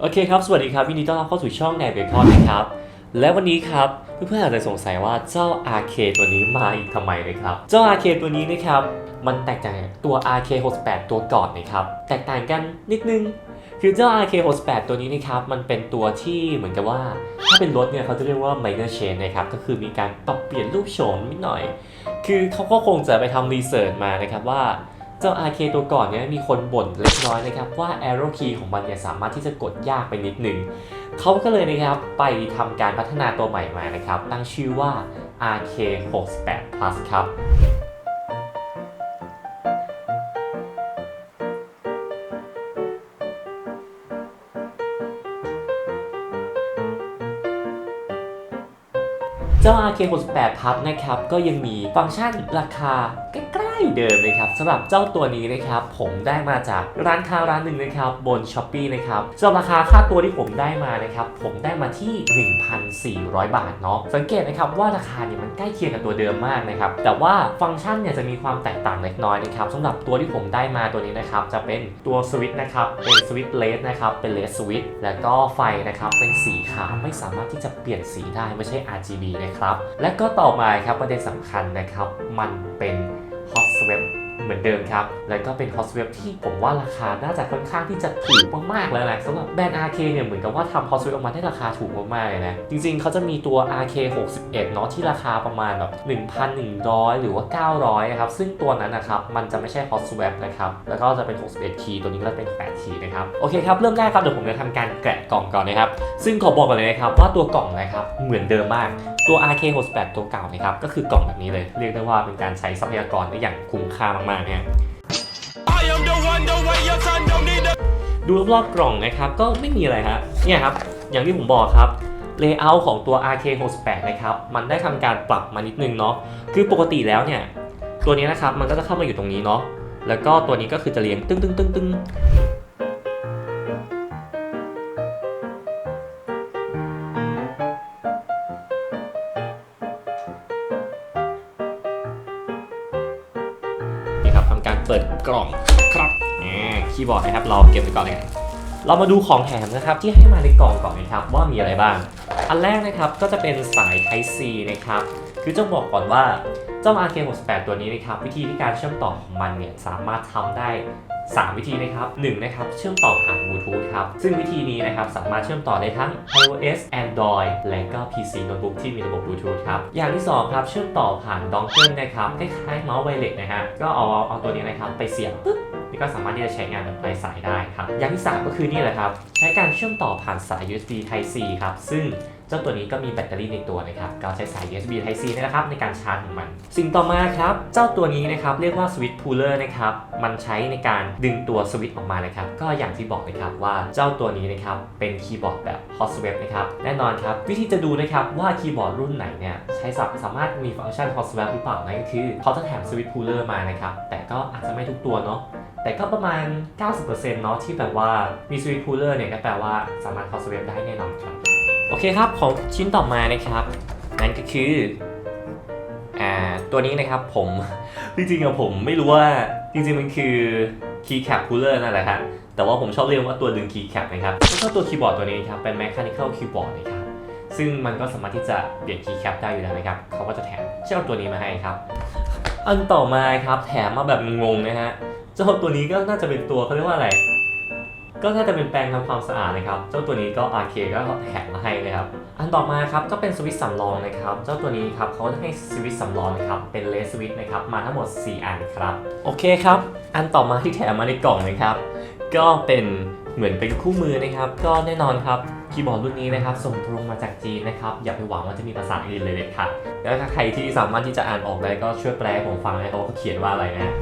โอเคครับ สวัสดีครับยินดีต้อนรับเข้าสู่ช่องแนเบคอนนะครับ และวันนี้ครับเพื่อนๆอาจจะสงสัยว่าเจ้า RK ตัวนี้มาอีกทำไมนะครับ เจ้า RK ตัวนี้นะครับ มันแตกต่างจากตัว RK 68 ตัวก่อนนะครับ แตกต่างกันนิดนึง คือเจ้า RK 68 ตัวนี้นะครับ มันเป็นตัวที่เหมือนกับว่า ถ้าเป็นรถเนี่ยเขาจะเรียกว่า minor change นะครับ ก็คือมีการปรับเปลี่ยนรูปโฉมนิดหน่อย คือเขาก็คงจะไปทำรีเสิร์ชมานะครับว่า เจ้า RK ตัวก่อนเนี่ยมีคนบ่นเล็กน้อยนะครับว่า arrow key ของมันเนี่ยสามารถที่จะกดยากไปนิดหนึ่งเขาก็เลยนะครับไปทำการพัฒนาตัวใหม่มานะครับ ตั้งชื่อว่า RK 68 plus ครับเจ้า RK 68 Plus นะครับ ก็ยังมีฟังก์ชันราคาใกล้ เดิมนะครับสำหรับเจ้าตัวนี้นะครับผมได้มาจากร้านค้าร้านหนึ่งนะครับบน s h อ p e e นะครับสำหรับราคาค่าตัวที่ผมได้มานะครับผมได้มาที่ 1,400 บาทเนาะสังเกตนะครับว่าราคาเนี่ยมันใกล้เคียงกับตัวเดิมมากนะครับแต่ว่าฟังก์ชันเนี่ยจะมีความแตกต่างเล็กน้อยนะครับสำหรับตัวที่ผมได้มาตัวนี้นะครับจะเป็นตัวสวิตช์นะครับเป็นสวิตช์เลสนะครับเป็นเลสสวิตช์แล้วก็ไฟนะครับเป็นสีขาวไม่สามารถที่จะเปลี่ยนสีได้ไม่ใช่ RGB นะครับและก็ต่อมาครับประเด็นสำคัญนะครับมันเป็น สเว็บ เหมือนเดิมครับ แล้วก็เป็น Hot Swap ที่ผมว่าราคาน่าจะค่อนข้างที่จะถูกมากๆแล้วนะสำหรับแบรนด์ RK เนี่ยเหมือนกับว่าทำ Hot Swap ออกมาได้ราคาถูกมากๆเลยนะ จริงๆเขาจะมีตัว RK 61เนาะที่ราคาประมาณแบบ1,100 หรือว่า 900นะครับ ซึ่งตัวนั้นนะครับมันจะไม่ใช่ Hot Swap นะครับ แล้วก็จะเป็น 61 คีตัวนี้ก็เป็น8คีนะครับ โอเคครับ เริ่มแรกครับเดี๋ยวผมจะทำการแกะกล่องก่อนนะครับ ซึ่งขอบอกก่อนเลยนะครับว่าตัวกล่องนะครับเหมือนเดิมมากตัว RK 68ตัวเก่านะครับก็คือกล่องแบบนี้เลย เรียกได้ว่าเป็นการใช้ทรัพยากรได้อย่างคุ้มค่ามากๆนะฮะ I am the one, the way your son don't need the ดูรอบๆกล่องนะครับก็ไม่มีอะไรฮะเนี่ยครับ อย่างที่ผมบอกครับเลเยอร์ของตัว RK 68 นะครับ มันได้ทำการปรับมานิดนึงเนาะคือปกติแล้วเนี่ย ตัวนี้นะครับมันก็จะเข้ามาอยู่ตรงนี้เนาะแล้วก็ตัวนี้ก็คือจะเรียงตึ้งตึ้งตึ้งตึ้ง กล่องครับอ่าคีย์บอร์ดนะครับเราเก็บไว้ก่อนเลยเรามาดูของแถมนะครับที่ให้มาในกล่องก่อนนะครับว่ามีอะไรบ้าง อันแรกนะครับก็จะเป็นสาย Type C นะครับคือจะบอกก่อนว่าเจ้า RK68 ตัวนี้นะครับวิธีที่การเชื่อมต่อของมันเนี่ยสามารถทำได้ 3 วิธีนะครับ1นะครับเชื่อมต่อผ่านบลูทูธครับ ซึ่งวิธีนี้นะครับสามารถเชื่อมต่อได้ทั้ง iOS Android และก็ PC โน้ตบุ๊กที่มีระบบบลูทูธครับ อย่างที่ 2 ครับ เชื่อมต่อผ่านดองเกิลนะครับคล้ายๆเมาส์ไวเลสนะฮะก็เอาเอาตัวนี้นะครับไปเสียบปึ๊บนี่ก็สามารถที่จะใช้งานแบบไร้สายได้ครับ อย่างที่ 3 ก็คือนี่แหละครับ ใช้การเชื่อมต่อผ่านสาย USB Type C ครับ ซึ่ง เจ้าตัวนี้ก็มีแบตเตอรี่ในตัวนะครับก็ใช้สาย USB Type C นี่นะครับในการชาร์จของมัน สิ่งต่อมาครับ เจ้าตัวนี้นะครับเรียกว่า Switch Puller นะครับ มันใช้ในการดึงตัวสวิตช์ออกมานะครับ ก็อย่างที่บอกนะครับว่าเจ้าตัวนี้นะครับเป็นคีย์บอร์ดแบบ Hot Swap นะครับ แน่นอนครับ วิธีจะดูนะครับว่าคีย์บอร์ดรุ่นไหนเนี่ยใช้สามารถมีฟังก์ชัน Hot Swap หรือเปล่านั่นก็คือเขาจะแถม Switch Puller มานะครับ แต่ก็อาจจะไม่ทุกตัวเนาะแต่ก็ประมาณ 90%เนาะที่แบบว่ามีสวิต c ูลเลอร์เนี่ยก็แปลว่าสามารถเข้าสวิตได้แน่นอนครับ โอเคครับของชิ้นต่อมานะครับ นั่นก็คืออ่าตัวนี้นะครับผมจริงๆอะผมไม่รู้ว่าจริงๆมันคือ keycap cooler นั่นแหละครับแต่ว่าผมชอบเรียกว่าตัวดึง keycap นะครับแล้วก็ตัวคีย์บอร์ดตัวนี้ครับเป็น mechanical keyboard นะครับซึ่งมันก็สามารถที่จะเปลี่ยน keycap ได้อยู่แล้วนะครับเขาก็จะแถมเจ้าตัวนี้มาให้ครับ อันต่อมาครับแถมมาแบบงงนะฮะเจ้าตัวนี้ก็น่าจะเป็นตัวเขาเรียกว่าอะไร ก็น่าจะเป็นแปรงทำความสะอาดนะครับ เจ้าตัวนี้ก็ RK ก็แถมมาให้นะครับ อันต่อมาครับก็เป็นสวิตช์สำรองนะครับ เจ้าตัวนี้ครับเขาจะให้สวิตช์สำรองนะครับเป็นเลสสวิตช์นะครับมาทั้งหมด 4 อันครับ โอเคครับ อันต่อมาที่แถมมาในกล่องนะครับ ก็เป็นเหมือนเป็นคู่มือนะครับ ก็แน่นอนครับคีย์บอร์ดรุ่นนี้นะครับส่งตรงมาจากจีนนะครับอย่าไปหวังว่าจะมีภาษาอังกฤษเลยเด็ดขาดแล้วถ้าใครที่สามารถที่จะอ่านออกได้ก็ช่วยแปลให้ผมฟังนะครับว่าเขาเขียนว่าอะไรนะ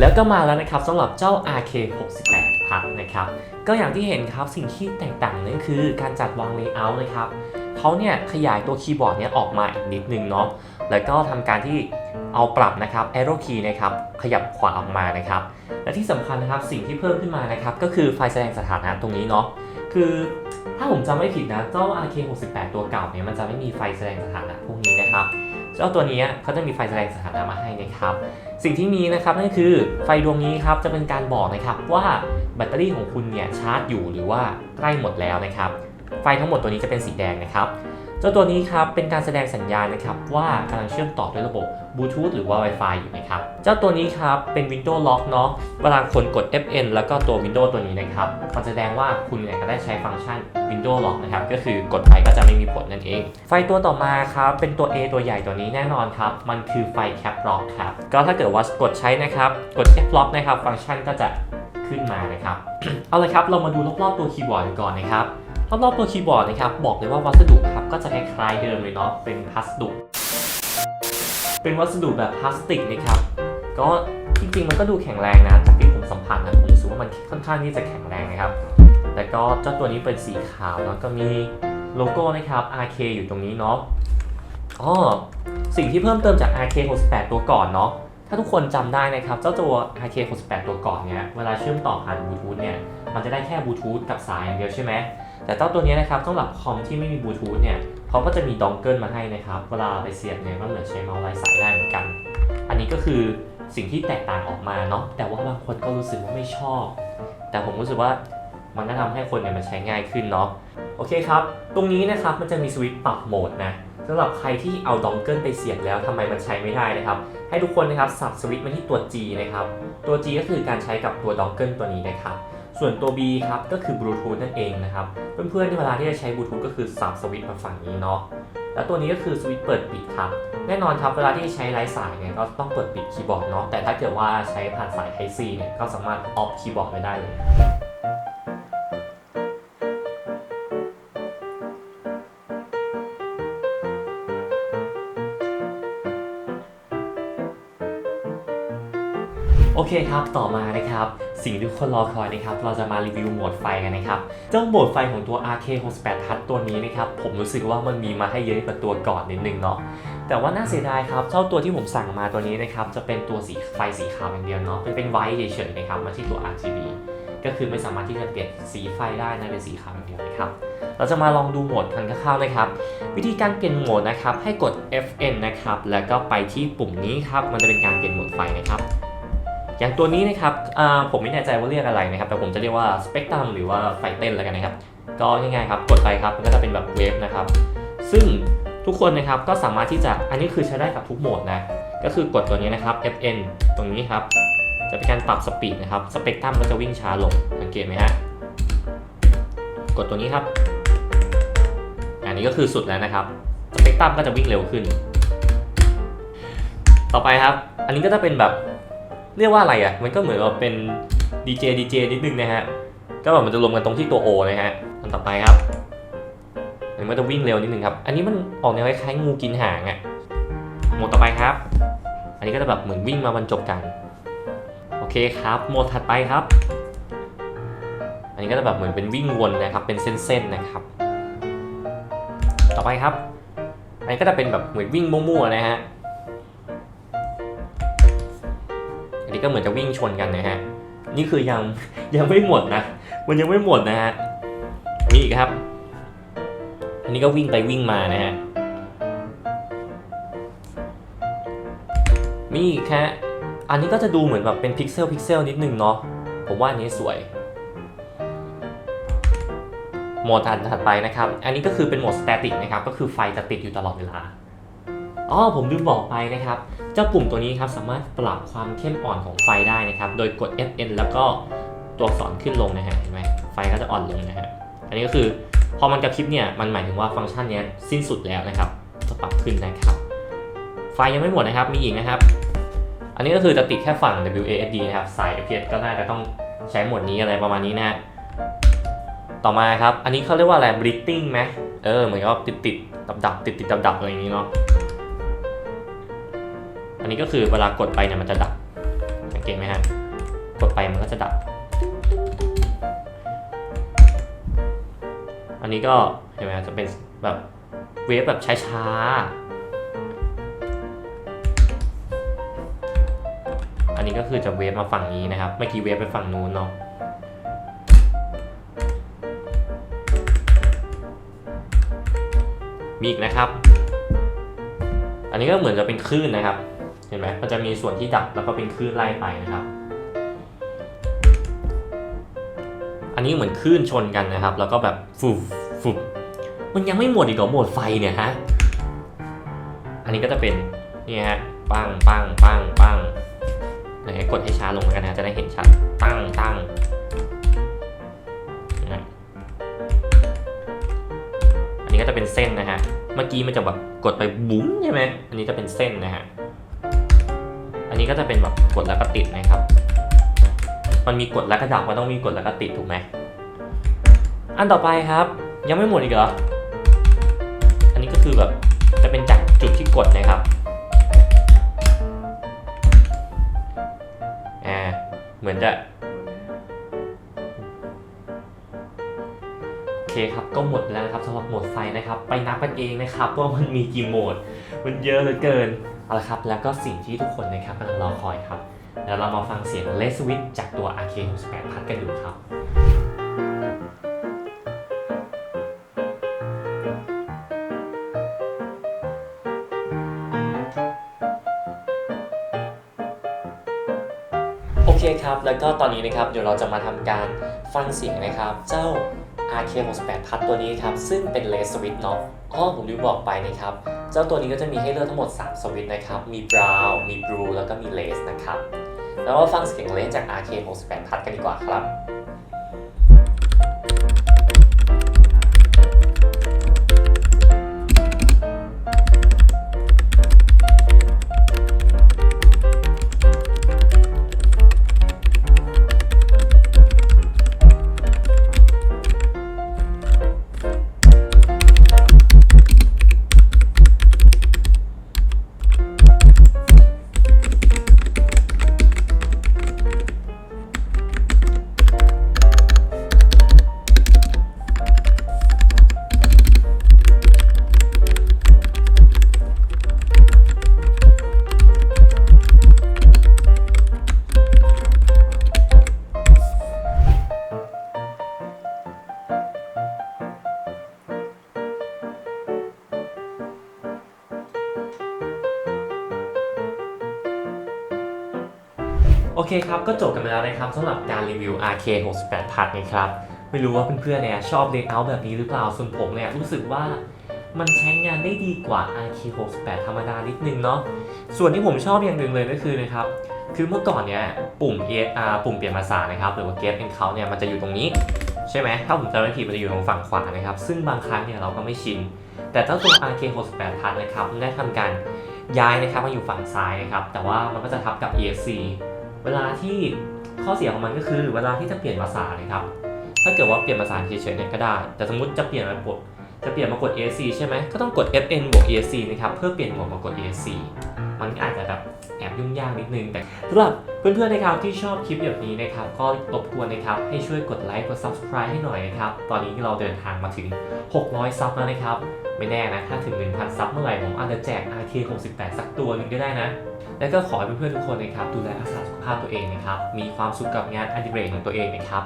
แล้วก็มาแล้วนะครับสำหรับเจ้า RK 68 พัดนะครับ ก็อย่างที่เห็นครับสิ่งที่แตกต่างนั่นคือการจัดวางเลเยอร์นะครับเขาเนี่ยขยายตัวคีย์บอร์ดเนี่ยออกมาอีกนิดนึงเนาะแล้วก็ทำการที่เอาปรับนะครับ arrow key นะครับขยับขวาออกมานะครับ และที่สำคัญนะครับสิ่งที่เพิ่มขึ้นมานะครับก็คือไฟแสดงสถานะตรงนี้เนาะคือถ้าผมจำไม่ผิดนะเจ้า RK68 ตัวเก่าเนี่ยมันจะไม่มีไฟแสดงสถานะพวกนี้นะครับ เจ้าตัวนี้เขาจะมีไฟแสดงสถานะมาให้นะครับ สิ่งที่มีนะครับนั่นคือไฟดวงนี้ครับจะเป็นการบอกนะครับว่าแบตเตอรี่ของคุณเนี่ยชาร์จอยู่หรือว่าใกล้หมดแล้วนะครับ ไฟทั้งหมดตัวนี้จะเป็นสีแดงนะครับ เจ้าตัวนี้ครับเป็นการแสดงสัญญาณนะครับว่ากำลังเชื่อมต่อด้วยระบบบลูทูธหรือว่า Wi-Fi อยู่นะครับ เจ้าตัวนี้ครับเป็น Windows Lock เนาะเวลาคนกด FN แล้วก็ตัว Windows ตัวนี้นะครับมันแสดงว่าคุณเนี่ยก็ได้ใช้ฟังก์ชัน Windows Lock นะครับก็คือกดไปก็จะไม่มีผลนั่นเอง ไฟตัวต่อมาครับเป็นตัว A ตัวใหญ่ตัวนี้แน่นอนครับ มันคือไฟ Cap Lock ครับก็ถ้าเกิดว่ากดใช้นะครับกด Cap Lock นะครับฟังก์ชันก็จะขึ้นมานะครับ เอาละครับ เรามาดูรอบๆตัวคีย์บอร์ดกันก่อนนะครับ รอบๆตัวคีย์บอร์ดนะครับบอกเลยว่าวัสดุครับก็จะคล้ายๆเดิมเลยเนาะเป็นพลาสติกเป็นวัสดุแบบพลาสติกนะครับก็จริงๆมันก็ดูแข็งแรงนะจากที่ผมสัมผัสนะผมรู้สึกว่ามันค่อนข้างที่จะแข็งแรงนะครับแต่ก็เจ้าตัวนี้เป็นสีขาวแล้วก็มีโลโก้นะครับ RK อยู่ตรงนี้เนาะอ๋อสิ่งที่เพิ่มเติมจาก RK 68ตัวก่อนเนาะถ้าทุกคนจำได้นะครับ เจ้าตัว RK 68ตัวก่อนเนี่ยเวลาเชื่อมต่อผ่านบลูทูธเนี่ยมันจะได้แค่บลูทูธกับสายอย่างเดียวใช่ไหม แต่เจ้าตัวนี้นะครับสำหรับคอมที่ไม่มีบลูทูธเนี่ยเขาก็จะมีดองเกิลมาให้นะครับเวลาไปเสียบเนี่ยก็เหมือนใช้เมาส์ไร้สายได้เหมือนกัน อันนี้ก็คือสิ่งที่แตกต่างออกมาเนาะแต่ว่าบางคนก็รู้สึกว่าไม่ชอบ แต่ผมรู้สึกว่ามันก็ทำให้คนเนี่ยมันใช้ง่ายขึ้นเนาะโอเคครับ ตรงนี้นะครับมันจะมีสวิตช์ปรับโหมดนะสำหรับใครที่เอาดองเกิลไปเสียบแล้วทำไมมันใช้ไม่ได้นะครับ ให้ทุกคนนะครับสับสวิตช์มาที่ตัว G นะครับตัว G ก็คือการใช้กับตัวดองเกิลตัวนี้นะครับ ส่วนตัว B ครับก็คือบลูทูธนั่นเองนะครับ เพื่อนๆที่เวลาที่จะใช้บลูทูธก็คือสับสวิตช์มาฝั่งนี้เนาะแล้วตัวนี้ก็คือสวิตช์เปิดปิดครับแน่นอนครับเวลาที่ใช้ไร้สายเนี่ยก็ต้องเปิดปิดคีย์บอร์ดเนาะแต่ถ้าเกิดว่าใช้ผ่านสาย Type C เนี่ยก็สามารถออฟคีย์บอร์ดไปได้เลย โอเคครับ ต่อมานะครับ สิ่งที่ทุกคนรอคอยนะครับ เราจะมารีวิวโหมดไฟกันนะครับ เจ้าโหมดไฟของตัว RK68 Touch ตัวนี้นะครับ ผมรู้สึกว่ามันมีมาให้เยอะกว่าตัวก่อนนิดนึงเนาะ แต่ว่าน่าเสียดายครับ เจ้าตัวที่ผมสั่งมาตัวนี้นะครับ จะเป็นตัวสีไฟสีขาวอย่างเดียวเนาะ เป็นเป็นไวท์เฉยๆนะครับมาที่ตัว RGB ก็คือไม่สามารถที่จะเปลี่ยนสีไฟได้นะเป็นสีขาวอย่างเดียวนะครับ เราจะมาลองดูโหมดกันคร่าวๆนะครับ วิธีการเปลี่ยนโหมดนะครับ ให้กด FN นะครับ แล้วก็ไปที่ปุ่มนี้ครับ มันจะเป็นการเปลี่ยนโหมดไฟนะครับ อย่างตัวนี้นะครับผมไม่แน่ใจว่าเรียกอะไรนะครับ แต่ผมจะเรียกว่าสเปกตรัมหรือว่าไฟเต้นแล้วกันนะครับ ก็ง่ายๆครับ กดไปครับ มันก็จะเป็นแบบเวฟนะครับ ซึ่งทุกคนนะครับก็สามารถที่จะ อันนี้คือใช้ได้กับทุกโหมดนะ ก็คือกดตัวนี้นะครับ FN ตรงนี้ครับ จะเป็นการปรับสปีดนะครับ สเปกตรัมก็จะวิ่งช้าลง สังเกตไหมฮะ กดตัวนี้ครับ อันนี้ก็คือสุดแล้วนะครับ สเปกตรัมก็จะวิ่งเร็วขึ้น ต่อไปครับ อันนี้ก็จะเป็นแบบ เรียกว่าอะไรอะ มันก็เหมือนว่าเป็นดีเจดีเจนิดนึงนะฮะ ก็แบบมันจะรวมกันตรงที่ตัว O นะฮะอันต่อไปครับมันจะวิ่งเร็วนิดนึงครับ อันนี้มันออกแนวคล้ายๆงูกินหางอะโหมดต่อไปครับ อันนี้ก็จะแบบเหมือนวิ่งมาบรรจบกัน โอเคครับโหมดถัดไปครับ อันนี้ก็จะแบบเหมือนเป็นวิ่งวนนะครับ เป็นเส้นๆนะครับ ต่อไปครับ อันนี้ก็จะเป็นแบบเหมือนวิ่งมั่วๆนะฮะ นนี้ก็เหมือนจะวิ่งชนกันนะฮะ นี่คือยังยังไม่หมดนะ มันยังไม่หมดนะฮะ มีอีกครับ อันนี้ก็วิ่งไปวิ่งมานะฮะ มีอีกฮะ อันนี้ก็จะดูเหมือนแบบเป็นพิกเซลพิกเซลนิดนึงเนาะ ผมว่าอันนี้สวยโหมดถัดถัดไปนะครับ อันนี้ก็คือเป็นโหมดสแตติกนะครับ ก็คือไฟจะติดอยู่ตลอดเวลา อ๋อผมลืมบอกไปนะครับ เจ้าปุ่มตัวนี้ครับสามารถปรับความเข้มอ่อนของไฟได้นะครับ โดยกด FN แล้วก็ตัวอักษรขึ้นลงนะฮะเห็นไหมไฟก็จะอ่อนลงนะฮะอันนี้ก็คือพอมันกระพริบเนี่ยมันหมายถึงว่าฟังก์ชันนี้สิ้นสุดแล้วนะครับจะปรับขึ้นนะครับ ไฟยังไม่หมดนะครับมีอีกนะครับ อันนี้ก็คือจะติดแค่ฝั่ง WASD นะครับสาย FPS ก็น่าจะต้องใช้หมดนี้อะไรประมาณนี้นะฮะต่อมาครับ อันนี้เขาเรียกว่าอะไร breathing ไหมเออเหมือนกับติดติดดับดับติดติดดับดับอะไรอย่างนี้เนาะ นนี้ก็คือเวลากดไปเนี่ยมันจะดับสังเกตไหมฮะกดไปมันก็จะดับ อันนี้ก็เห็นไหมจะเป็นแบบเวฟแบบช้าๆ อันนี้ก็คือจะเวฟมาฝั่งนี้นะครับ เมื่อกี้เวฟไปฝั่งนู้นเนาะมีอีกนะครับ อันนี้ก็เหมือนจะเป็นคลื่นนะครับ นไหมมันจะมีส่วนที่ดับแล้วก็เป็นคลื่นไล่ไปนะครับ อันนี้เหมือนคลื่นชนกันนะครับ แล้วก็แบบฟุบฟุบมันยังไม่หมดอีกเหรอหมดไฟเนี่ยฮะ อันนี้ก็จะเป็นนี่ฮะปังปังปังปังไหนกดให้ช้าลงกันนะจะได้เห็นชัดตั้งตั้งนะฮะอันนี้ก็จะเป็นเส้นนะฮะ เมื่อกี้มันจะแบบกดไปบุ้งใช่ไหมอันนี้จะเป็นเส้นนะฮะ นนี้ก็จะเป็นแบบกดแล้วก็ติดนะครับ มันมีกดแล้วก็ดับมันต้องมีกดแล้วก็ติดถูกไหมอันต่อไปครับ ยังไม่หมดอีกเหรอ อันนี้ก็คือแบบจะเป็นจากจุดที่กดนะครับอ่าเหมือนจะโอเคครับก็หมดแล้ว นะครับสำหรับโหมดไฟนะครับ ไปนับกันเองนะครับว่ามันมีกี่โหมด มันเยอะเหลือเกินเอาละครับแล้วก็สิ่งที่ทุกคนนะครับกำลังรอคอยครับแล้วเรามาฟังเสียงเลสวิตจากตัว RK68 พัดกันดูครับโอเคครับ แล้วก็ตอนนี้นะครับ เดี๋ยวเราจะมาทำการฟังเสียงนะครับ เจ้า RK68 พัดตัวนี้ครับ ซึ่งเป็นเลสสวิตเนาะอ๋อผมลืมบอกไปนะครับ เจ้าตัวนี้ก็จะมีให้เลือกทั้งหมด 3 สวิตช์นะครับ มีบราวน์มีบลูแล้วก็มีเลสนะครับ แล้วมาฟังเสียงเลสจาก RK68 พัดกันดีกว่าครับ เคครับ ก็จบกันไปแล้วนะครับสำหรับการรีวิว RK68 พัดนะครับ ไม่รู้ว่าเพื่อนๆเนี่ยชอบเลเยอร์แบบนี้หรือเปล่า ส่วนผมเนี่ยรู้สึกว่ามันใช้งานได้ดีกว่า RK68 ธรรมดานิดนึงเนาะ ส่วนที่ผมชอบอย่างหนึ่งเลยก็คือนะครับ คือเมื่อก่อนเนี่ยปุ่ม ESR ปุ่มเปลี่ยนภาษานะครับ หรือว่า Get and Count เนี่ยมันจะอยู่ตรงนี้ ใช่ไหม ถ้าผมจำไม่ผิดมันจะอยู่ตรงฝั่งขวานะครับ ซึ่งบางครั้งเนี่ยเราก็ไม่ชิน แต่เจ้าตัว RK68 พัดนะครับมันได้ทำการย้ายนะครับมาอยู่ฝั่งซ้ายนะครับ แต่ว่ามันก็จะทับกับ ESC เวลาที่ข้อเสียของมันก็คือ เวลาที่จะเปลี่ยนภาษานะครับ ถ้าเกิดว่าเปลี่ยนภาษาเฉยๆเนี่ยก็ได้ แต่สมมติจะเปลี่ยนมากดจะเปลี่ยนมากด ASC ใช่ไหมก็ต้องกด FN บวก ASC นะครับ เพื่อเปลี่ยนหมดมากด ASC มันอาจจะแบบแอบยุ่งยากนิดนึง แต่สำหรับเพื่อนๆนะครับที่ชอบคลิปแบบนี้นะครับ ก็รบกวนนะครับ ให้ช่วยกดไลค์กด subscribe ให้หน่อยนะครับ ตอนนี้เราเดินทางมาถึง 600 ซับแล้วนะครับ ไม่แน่นะ ถ้าถึง 1,000 ซับเมื่อไหร่ ผมอาจจะแจก RK68 สักตัวหนึ่งก็ได้นะ และก็ขอให้เพื่อนๆทุกคนนะครับ ดูแลรักษาสุขภาพตัวเองนะครับ มีความสุขกับงานอดิเรกของตัวเองนะครับ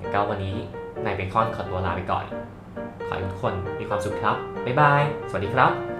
แล้วก็วันนี้นายเบคอนขอตัวลาไปก่อน ขอให้ทุกคนมีความสุขครับบ๊ายบาย สวัสดีครับ